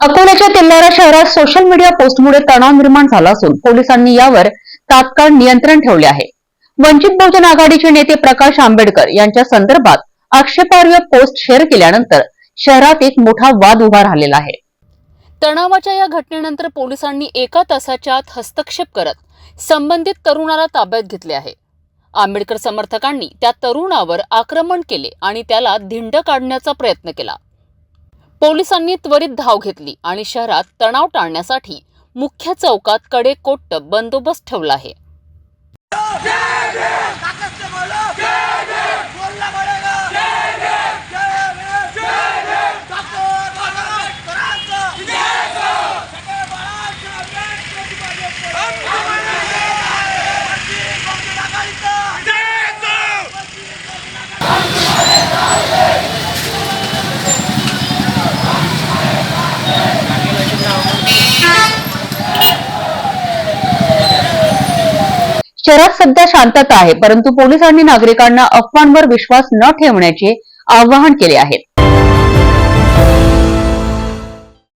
अकोल्याच्या तेल्हारा शहरात social media पोस्टमुळे तणाव निर्माण झाला असून पोलिसांनी यावर तात्काळ नियंत्रण ठेवले आहे. वंचित बहुजन आघाडीचे नेते प्रकाश आंबेडकर यांच्या संदर्भात आक्षेपार्ह पोस्ट शेअर केल्यानंतर शहरात एक मोठा वाद उभा राहिलेला आहे. तणावाच्या या घटनेनंतर पोलिसांनी एका तासाच्या आत हस्तक्षेप करत संबंधित तरुणाला ताब्यात घेतले आहे. आंबेडकर समर्थकांनी त्या तरुणावर आक्रमण केले आणि त्याला धिंड काढण्याचा प्रयत्न केला. पोलिसांनी त्वरित धाव घेतली आणि शहरात तणाव टाळण्यासाठी मुख्य चौकात कडेकोट बंदोबस्त ठेवला आहे. शहरात सध्या शांतता आहे परंतु पोलिसांनी नागरिकांना अफवांवर विश्वास न ठेवण्याचे आवाहन केले आहे.